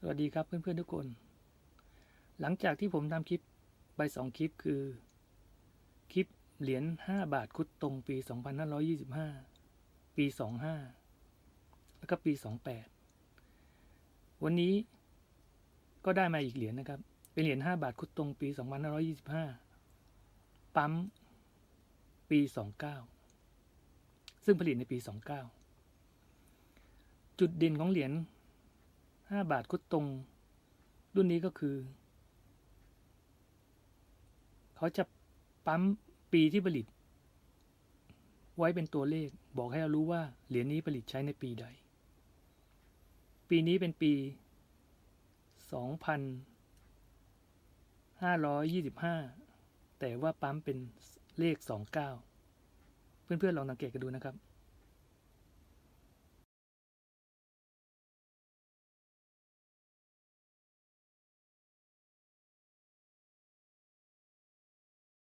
สวัสดีครับเพื่อนๆทุกคน หลังจากที่ผมทำคลิปไปสองคลิปคือ คลิปเหรียญ5บาทคุดตรงปี 2525 ปี 25 แล้วก็ปี 28 วันนี้ก็ได้มาอีกเหรียญนะครับ เป็นเหรียญ5บาทคุดตรงปี 2525 ปั๊มปี 29 ซึ่งผลิตในปี 29 จุดเด่นของเหรียญ ห้าบาทคุดตรง รุ่นนี้ก็คือ เขาจะปั๊มปีที่ผลิต ไว้เป็นตัวเลขบอกให้เรารู้ว่า เหรียญนี้ผลิตใช้ในปีใด ปีนี้เป็นปี 2525 แต่ว่าปั๊มเป็นเลข 29 เพื่อนๆลองสังเกตกันดูนะครับ